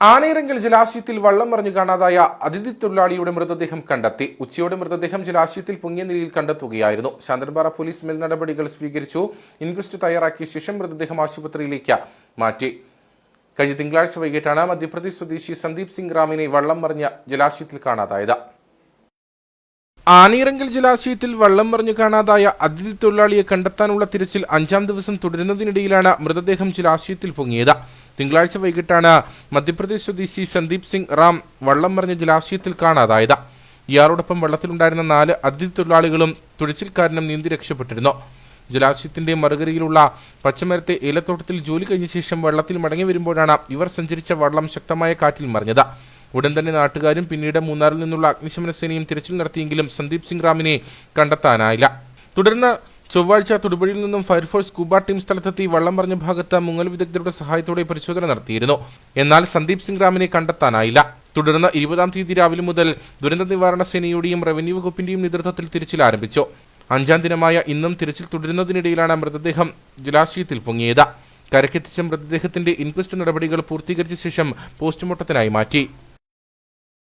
ആനയിറങ്കൽ ജലാശയത്തിൽ വള്ളം മറിഞ്ഞു കാണാതായ അതിഥി തൊഴിലാളിയുടെ മൃതദേഹം കണ്ടെത്തി. ഉച്ചയോടെ മൃതദേഹം ജലാശയത്തിൽ പൊങ്ങിയ നിലയിൽ കണ്ടെത്തുകയായിരുന്നു. ശാന്തൻപാറ പോലീസ് മേൽ നടപടികൾ സ്വീകരിച്ചു. ഇൻക്വസ്റ്റ് തയ്യാറാക്കിയ ശേഷം മൃതദേഹം ആശുപത്രിയിലേക്ക് മാറ്റി. കഴിഞ്ഞ തിങ്കളാഴ്ച വൈകിട്ടാണ് മധ്യപ്രദേശ് സ്വദേശി സന്ദീപ് സിംഗ് റാമിനെ വള്ളം മറിഞ്ഞ ജലാശയത്തിൽ കാണാതായത്. ആനയിറങ്കൽ ജലാശയത്തിൽ വള്ളം മറിഞ്ഞു കാണാതായ അതിഥി തൊഴിലാളിയെ കണ്ടെത്താനുള്ള തിരച്ചിൽ അഞ്ചാം ദിവസം തുടരുന്നതിനിടയിലാണ് മൃതദേഹം ജലാശയത്തിൽ പൊങ്ങിയത്. തിങ്കളാഴ്ച വൈകിട്ടാണ് മധ്യപ്രദേശ് സ്വദേശി സന്ദീപ് സിംഗ് റാം വള്ളം മറിഞ്ഞ ജലാശയത്തിൽ കാണാതായത്. ഇയാളോടൊപ്പം വള്ളത്തിലുണ്ടായിരുന്ന നാല് അതിഥി തൊഴിലാളികളും കാരണം നീന്തി രക്ഷപ്പെട്ടിരുന്നു. ജലാശയത്തിന്റെ മറുകരയിലുള്ള പച്ചമരത്തെ ഏലത്തോട്ടത്തിൽ ജോലി കഴിഞ്ഞ ശേഷം വെള്ളത്തിൽ മടങ്ങി വരുമ്പോഴാണ് ഇവർ സഞ്ചരിച്ച വള്ളം ശക്തമായ കാറ്റിൽ മറിഞ്ഞത്. ഉടൻ തന്നെ നാട്ടുകാരും പിന്നീട് മൂന്നാറിൽ നിന്നുള്ള അഗ്നിശമന സേനയും തിരച്ചിൽ നടത്തിയെങ്കിലും സന്ദീപ് സിംഗ് റാമിനെ കണ്ടെത്താനായില്ല. തുടർന്ന് ചൊവ്വാഴ്ച തൊടുപുഴയിൽ നിന്നും ഫയർഫോഴ്സ് സ്കൂബ ടീം സ്ഥലത്തെത്തി വള്ളം പറഞ്ഞ ഭാഗത്ത് മുങ്ങൽ വിദഗ്ധരുടെ സഹായത്തോടെ പരിശോധന നടത്തിയിരുന്നു. എന്നാൽ സന്ദീപ് സിംഗ് റാമിനെ കണ്ടെത്താനായില്ല. തുടർന്ന് ഇരുപതാം തീയതി രാവിലെ മുതൽ ദുരന്ത നിവാരണ സേനയുടെയും റവന്യൂ വകുപ്പിന്റെയും നേതൃത്വത്തിൽ തിരച്ചിൽ ആരംഭിച്ചു. അഞ്ചാം ദിനമായ ഇന്നും തിരച്ചിൽ തുടരുന്നതിനിടയിലാണ് മൃതദേഹം ജലാശയത്തിൽ പൊങ്ങിയത്. കരക്കെത്തിച്ച മൃതദേഹത്തിന്റെ ഇൻക്വസ്റ്റ് നടപടികൾ പൂർത്തീകരിച്ച ശേഷം പോസ്റ്റ്മോർട്ടത്തിനായി മാറ്റി.